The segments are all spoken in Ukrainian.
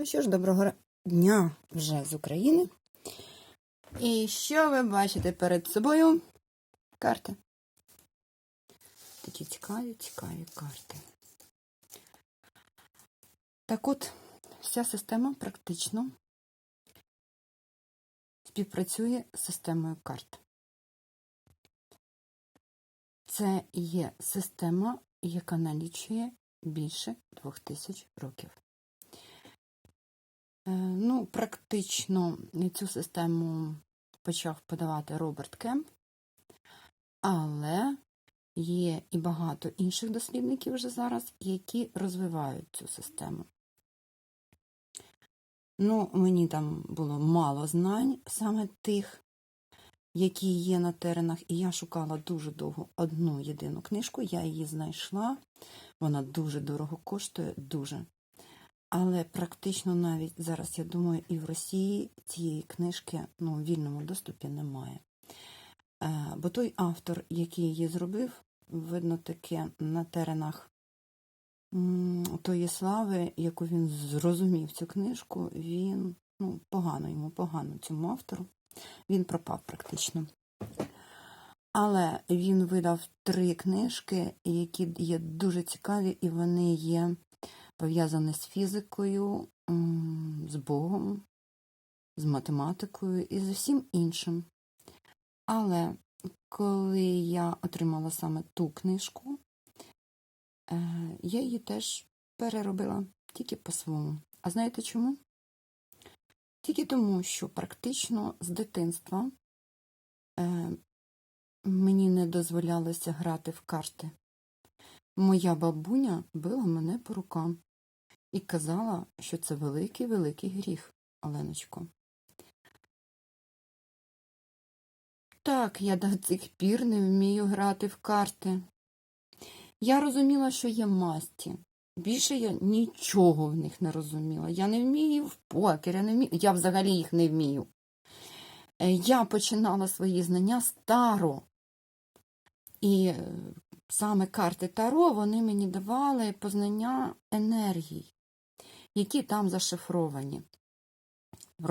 Ну що ж, доброго дня вже з України. І що ви бачите перед собою? Карти. Такі цікаві, цікаві карти. Так от, вся система практично співпрацює з системою карт. Це є система, яка налічує більше двох тисяч років. Е, Ну, практично цю систему почав подавати Роберт Кемп, але є і багато інших дослідників вже зараз, які розвивають цю систему. Ну, мені там було мало знань саме тих, які є на теренах, і я шукала дуже довго одну єдину книжку, я її знайшла. Вона дуже дорого коштує, дуже. Але практично навіть зараз, я думаю, і в Росії цієї книжки ну, в вільному доступі немає. Е, бо той автор, який її зробив, видно таке на теренах тої слави, яку він зрозумів цю книжку, він ну, погано йому, погано цьому автору. Він пропав практично. Але він видав три книжки, які є дуже цікаві, і вони є пов'язані з фізикою, з Богом, з математикою і з усім іншим. Але коли я отримала саме ту книжку, е, я її теж переробила тільки по-своєму. А знаєте чому? Тільки тому, що практично з дитинства е, мені не дозволялося грати в карти. Моя бабуня била мене по рукам і казала, що це великий-великий гріх, Оленочко. Так, я до цих пір не вмію грати в карти. Я розуміла, що є масті. Більше я нічого в них не розуміла. Я не вмію в покер, я не вмію. Я взагалі їх не вмію. Е, Я починала свої знання старо. І е, саме карти Таро вони мені давали познання енергій, які там зашифровані.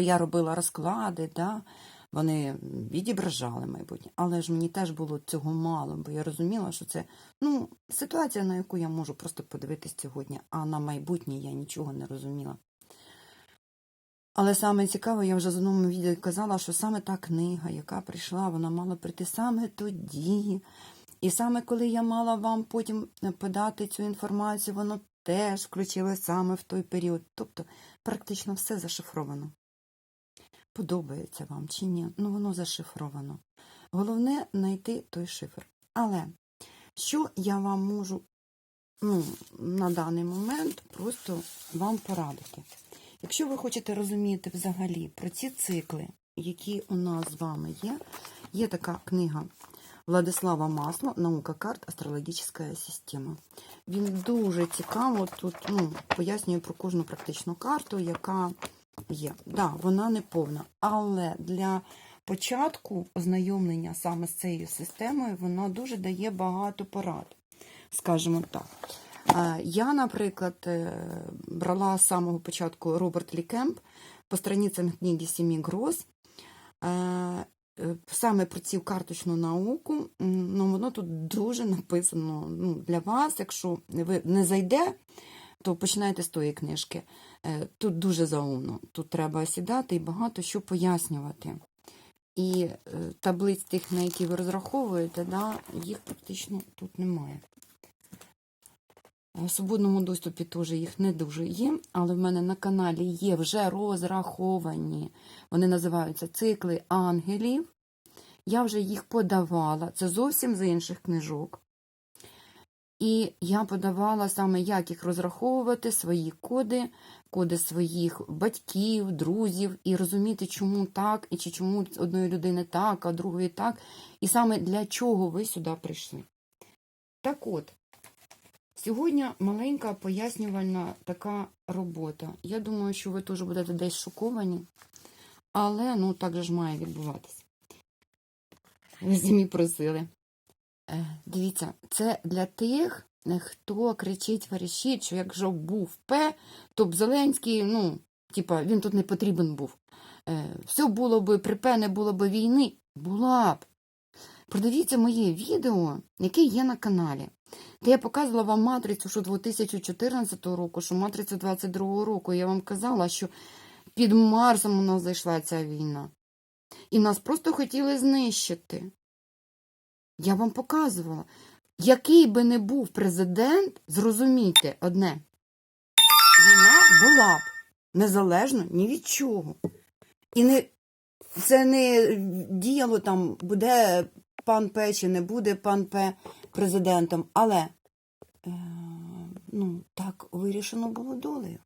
Я робила розклади, да? вони відображали майбутнє, але ж мені теж було цього мало, бо я розуміла, що це ну, ситуація, на яку я можу просто подивитись сьогодні, а на майбутнє я нічого не розуміла. Але саме цікаве, я вже з одному відео казала, що саме та книга, яка прийшла, вона мала прийти саме тоді. І саме коли я мала вам потім подати цю інформацію, воно теж включилось саме в той період. Тобто практично все зашифровано. Подобається вам чи ні? Ну, воно зашифровано. Головне знайти той шифр. Але що я вам можу ну, на даний момент просто вам порадити? Якщо ви хочете розуміти взагалі про ці цикли, які у нас з вами є, є така книга Владислава Масло Наука карт. Астрологічна система. Він дуже цікаво тут ну, пояснює про кожну практичну карту, яка є. Да, вона не повна, але для початку ознайомлення саме з цією системою вона дуже дає багато порад, скажімо так. Е, Я, наприклад, е, брала з самого початку Роберт Лі Кемп по страницям книги Сімі Гроз. Е, Саме про цю карточну науку, ну, воно тут дуже написано ну, для вас. Якщо ви не зайде, то починайте з тої книжки. Е, Тут дуже заумно. Тут треба сідати і багато що пояснювати. І е, таблиць тих, на які ви розраховуєте, да, їх практично тут немає. В свободному доступі теж їх не дуже є, але в мене на каналі є вже розраховані. Вони називаються цикли ангелів. Я вже їх подавала. Це зовсім з інших книжок. І я подавала саме, як їх розраховувати, свої коди, коди своїх батьків, друзів, і розуміти, чому так, і чи чому одної людини так, а другої так. І саме для чого ви сюди прийшли. Так от. Сьогодні маленька пояснювальна така робота. Я думаю, що ви теж будете десь шоковані, але ну так же ж має відбуватися. Ви самі просили. Е, Дивіться, це для тих, е, хто кричить, верещить, що якщо був П, то б Зеленський, ну, Типа, він тут не потрібен був. Е, все було би, П не було б війни, була б. Продивіться моє відео, яке є на каналі, де я показувала вам матрицю, що 2014 року, що матрицю 22 року. Я вам казала, що під Марсом у нас зайшла ця війна. І нас просто хотіли знищити. Я вам показувала. Який би не був президент, зрозумійте одне. Війна була б незалежно ні від чого. І не, це не діяло там, буде пан П чи не буде пан П президентом. Але е, ну, так вирішено було долею.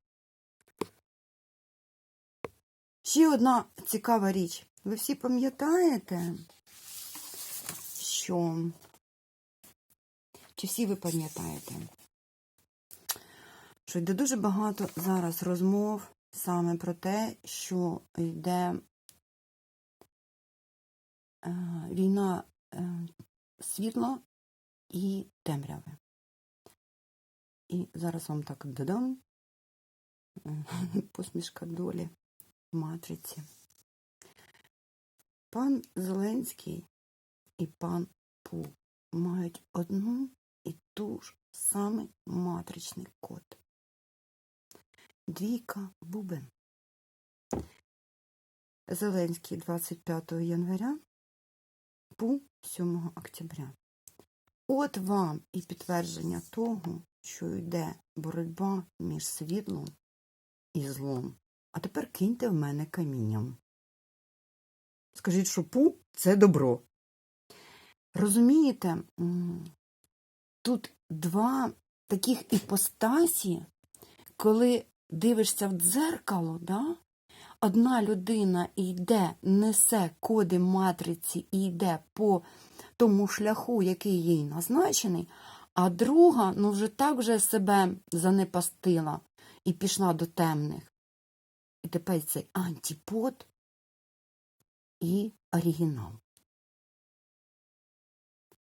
Ще одна цікава річ. Ви всі пам'ятаєте, що чи всі ви пам'ятаєте, що йде дуже багато зараз розмов саме про те, що йде е, війна е, світла і темряви. І зараз вам так додам посмішка долі в матриці. Пан Зеленський і пан Пу мають одну і ту ж саме матричний код. Двійка бубен. Зеленський 25 января, Пу 7 октября. От вам і підтвердження того, що йде боротьба між світлом і злом. А тепер киньте в мене камінням. Скажіть, що пу це добро. Розумієте, тут два таких іпостасі, коли дивишся в дзеркало, да? одна людина йде, несе коди матриці і йде по тому шляху, який їй назначений, а друга ну вже так вже себе занепастила і пішла до темних. І тепер цей антипод і оригінал.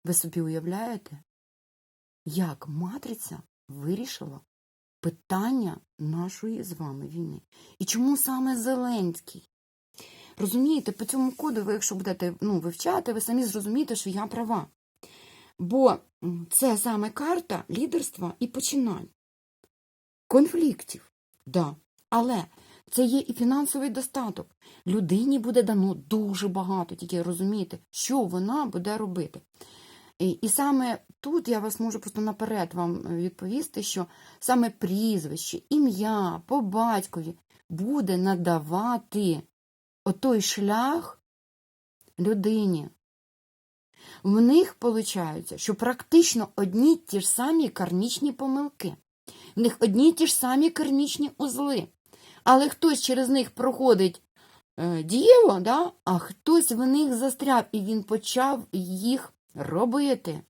Ви собі уявляєте, як матриця вирішила питання нашої з вами війни? І чому саме Зеленський? Розумієте, по цьому коду, ви, якщо будете ну, вивчати, ви самі зрозумієте, що я права. Бо це саме карта лідерства і починань. Конфліктів, да. Але це є і фінансовий достаток. Людині буде дано дуже багато, тільки розумієте, що вона буде робити. І, і саме тут я вас можу просто наперед вам відповісти, що саме прізвище, ім'я по батькові буде надавати отой шлях людині. В них виходить, що практично одні ті ж самі кармічні помилки, в них одні ті ж самі кармічні узли. Але хтось через них проходить е, дієво, да? а хтось в них застряв, і він почав їх робити.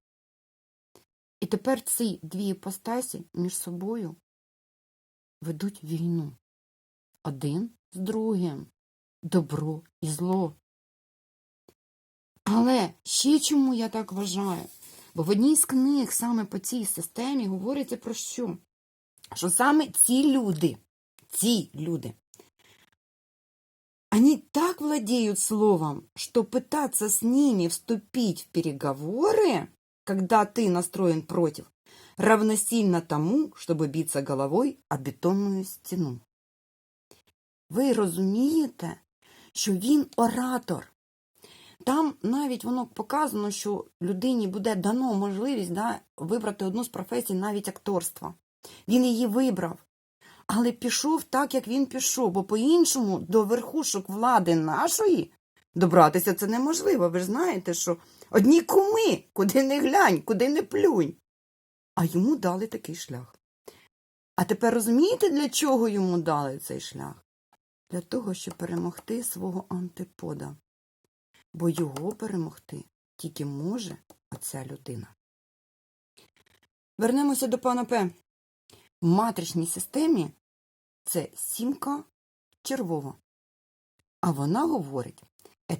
І тепер ці дві іпостасі між собою ведуть війну. Один з другим Добро і зло. Але ще чому я так вважаю? Бо в одній з книг саме по цій системі говориться про що? Що саме ці люди, ці люди, они так владеют словом, что пытаться с ними вступить в переговоры, когда ты настроен против, равносильно тому, чтобы биться головой о бетонную стіну. Ви розумієте, що він оратор. Там навіть воно показано, що людині буде дано можливість да, вибрати одну з професій навіть акторства. Він її вибрав. Але пішов так, як він пішов, бо по-іншому до верхушок влади нашої добратися це неможливо. Ви ж знаєте, що одні куми, куди не глянь, куди не плюнь. А йому дали такий шлях. А тепер розумієте, для чого йому дали цей шлях? Для того, щоб перемогти свого антипода. Бо його перемогти тільки може оця людина. Вернемося до пана П. В матричній системі це сімка червова. А вона говорить,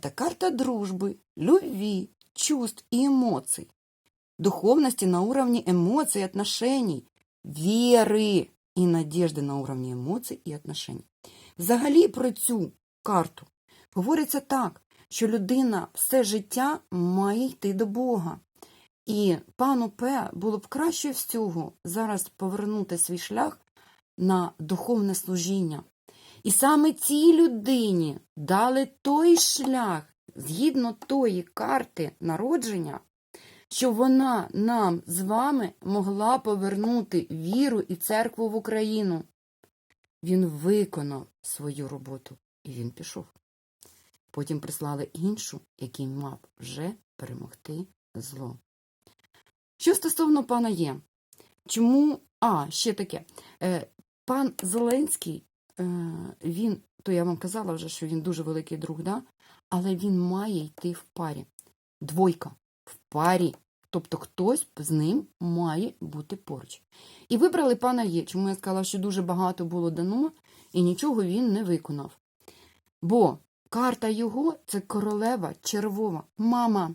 це карта дружби, любви, чувств и эмоций, духовности на уровне эмоций и отношений, веры и надежды на уровне эмоций и отношений. Взагалі про цю карту говориться так, що людина все життя має йти до Бога. І пану П було б краще всього зараз повернути свій шлях на духовне служіння. І саме цій людині дали той шлях згідно тої карти народження, що вона нам з вами могла повернути віру і церкву в Україну. Він виконав свою роботу і він пішов. Потім прислали іншу, який мав вже перемогти зло. Що стосовно пана Є, чому. А, ще таке. Е, пан Зеленський, е, він, то я вам казала вже, що він дуже великий друг, да? але він має йти в парі. Двойка в парі. Тобто хтось з ним має бути поруч. І вибрали пана Є, чому я сказала, що дуже багато було дано, і нічого він не виконав. Бо карта його це королева червова, мама.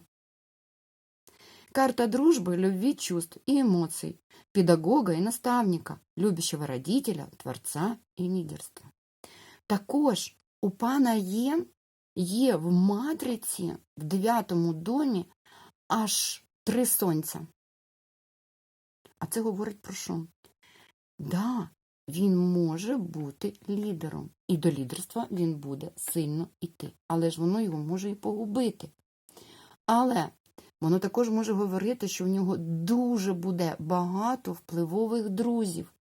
Карта дружбы, любви, чувств и эмоций, педагога и наставника, любящего родителя, творця і лідерства. Також у пана є, є в матриці в дев'ятому домі аж три сонця. А це говорить про що? Да, він може бути лідером. І до лідерства він буде сильно йти. Але ж воно його може і погубити. Але воно також може говорити, що в нього дуже буде багато впливових друзів.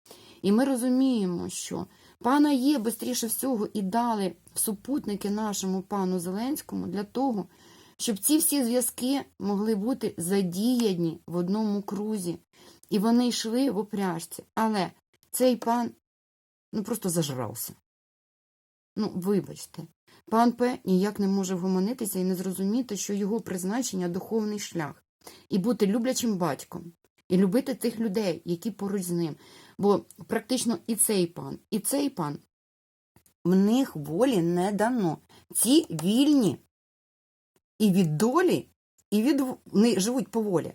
І ми розуміємо, що пана є бистріше всього і дали супутники нашому пану Зеленському для того, щоб ці всі зв'язки могли бути задіяні в одному крузі. І вони йшли в опряжці. Але цей пан ну просто зажрався. Ну, вибачте, пан П ніяк не може вгомонитися і не зрозуміти, що його призначення духовний шлях, і бути люблячим батьком, і любити тих людей, які поруч з ним. Бо практично і цей пан, і цей пан в них волі не дано. Ці вільні і від долі, і від вони живуть по волі.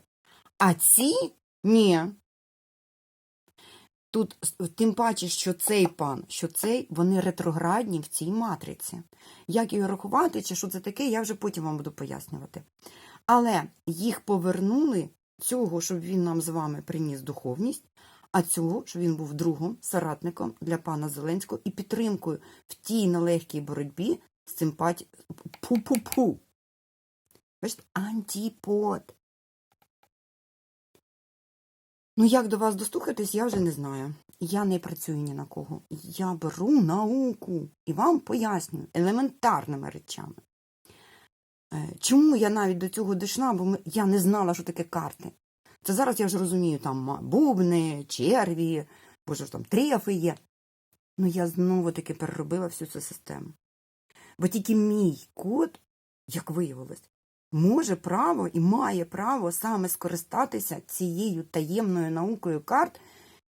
А ці ні. Тут тим паче, що цей пан, що цей, вони ретроградні в цій матриці. Як його рахувати, чи що це таке, я вже потім вам буду пояснювати. Але їх повернули цього, щоб він нам з вами приніс духовність, а цього, щоб він був другом, соратником для пана Зеленського і підтримкою в тій нелегкій боротьбі з цим паті... Пу-пу-пу. Бачите, антипод. Ну, як до вас достукатись, я вже не знаю. Я не працюю ні на кого. Я беру науку і вам пояснюю елементарними речами. Е, Чому я навіть до цього дійшла, бо я не знала, що таке карти. Це зараз я вже розумію, там бубни, черві, боже ж там трефи є. Ну я знову таки переробила всю цю систему. Бо тільки мій код, як виявилось, може право і має право саме скористатися цією таємною наукою карт,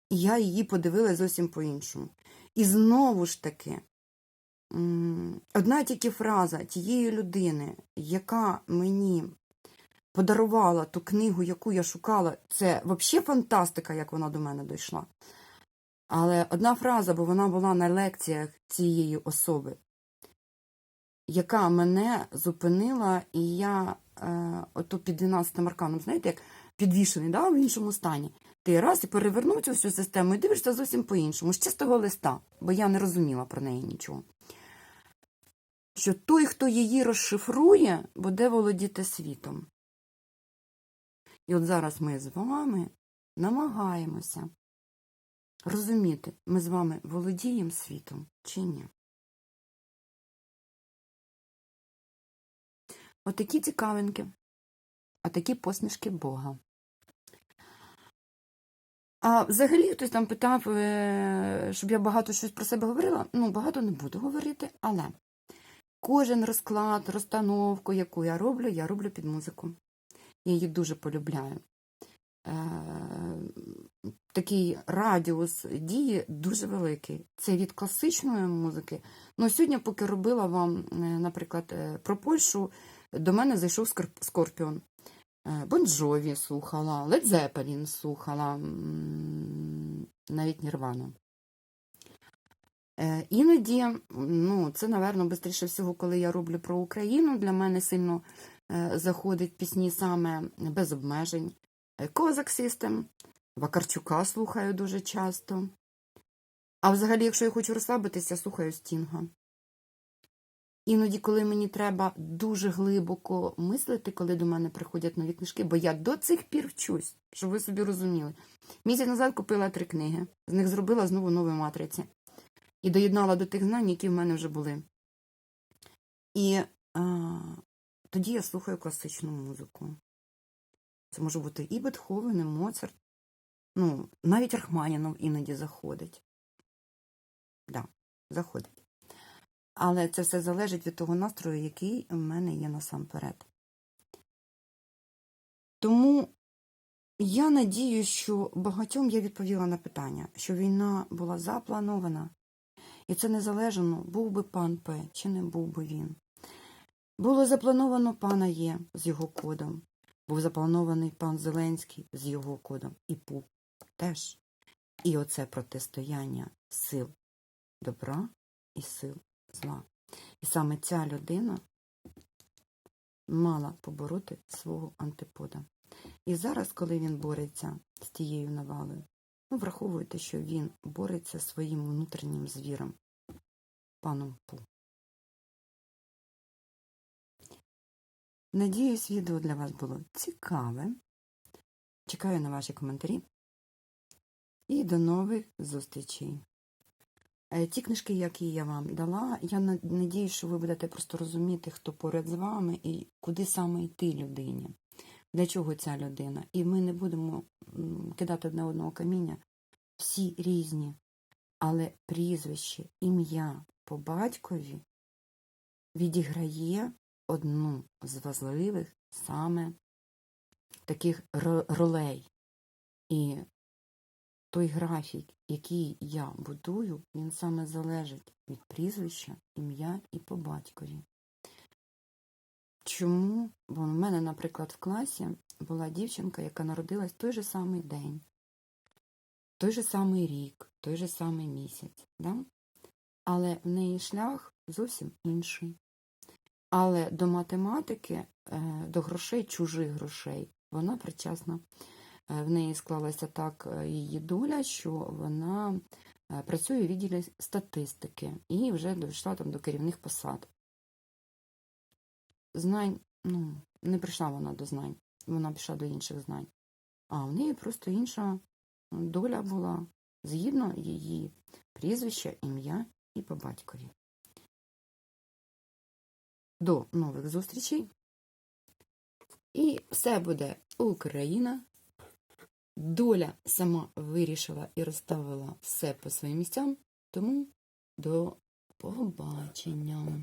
і я її подивилася зовсім по-іншому. І знову ж таки, одна тільки фраза тієї людини, яка мені подарувала ту книгу, яку я шукала, це взагалі фантастика, як вона до мене дійшла. Але одна фраза, бо вона була на лекціях цієї особи, яка мене зупинила, і я е, ото під 12 арканом, знаєте, як підвішений да, в іншому стані. Ти раз і перевернув цю всю систему і дивишся зовсім по-іншому, з чистого листа, бо я не розуміла про неї нічого. Що той, хто її розшифрує, буде володіти світом. І от зараз ми з вами намагаємося розуміти, ми з вами володіємо світом чи ні. Отакі цікавинки, отакі посмішки Бога. А взагалі хтось там питав, е, щоб я багато щось про себе говорила. Ну, багато не буду говорити, але кожен розклад, розстановку, яку я роблю, я роблю під музику. Я її дуже полюбляю. Е, Такий радіус дії дуже великий. Це від класичної музики. Ну, сьогодні, поки робила вам, е, наприклад, про Польщу, до мене зайшов Скорпіон. Бонджові слухала, Лед Зепелін слухала, навіть Нірвану. Е, Іноді, ну, це, напевно, швидше всього, коли я роблю про Україну, для мене сильно е, заходить пісні саме без обмежень. Е, Козак System, Вакарчука слухаю дуже часто. А взагалі, якщо я хочу розслабитися, слухаю Стінга. Іноді, коли мені треба дуже глибоко мислити, коли до мене приходять нові книжки, бо я до цих пір вчусь, щоб ви собі розуміли. Місяць назад купила три книги, з них зробила знову нові матриці і доєднала до тих знань, які в мене вже були. І а, тоді я слухаю класичну музику. Це може бути і Бетховен, і Моцарт. Ну, навіть Рахманінов іноді заходить. Да, заходить. Але це все залежить від того настрою, який в мене є насамперед. Тому я надію, що багатьом я відповіла на питання, що війна була запланована, і це незалежно, був би пан П, чи не був би він. Було заплановано пана Є з його кодом, був запланований пан Зеленський з його кодом, і ПУП теж. І оце протистояння сил добра і сил зла. І саме ця людина мала побороти свого антипода. І зараз, коли він бореться з тією навалою, ну, враховуйте, що він бореться своїм внутрішнім звіром, паном Пу. Надіюсь, відео для вас було цікаве. Чекаю на ваші коментарі. І до нових зустрічей. Е, Ті книжки, які я вам дала, я надію, що ви будете просто розуміти, хто поряд з вами і куди саме йти людині, для чого ця людина. І ми не будемо кидати одне одного каміння. Всі різні, але прізвище, ім'я по батькові відіграє одну з важливих саме таких ролей. І той графік, який я будую, він саме залежить від прізвища, ім'я і по батькові. Чому? Бо в мене, наприклад, в класі була дівчинка, яка народилась той же самий день, той же самий рік, той же самий місяць. Да? Але в неї шлях зовсім інший. Але до математики, е, до грошей, чужих грошей, вона причасна. Е, В неї склалася так е, її доля, що вона е, працює у відділі статистики і вже дійшла там до керівних посад. Знань, ну, не прийшла вона до знань, вона пішла до інших знань. А в неї просто інша доля була згідно її прізвища, ім'я і по батькові. До нових зустрічей. І все буде Україна. Доля сама вирішила і розставила все по своїм місцям, тому до побачення.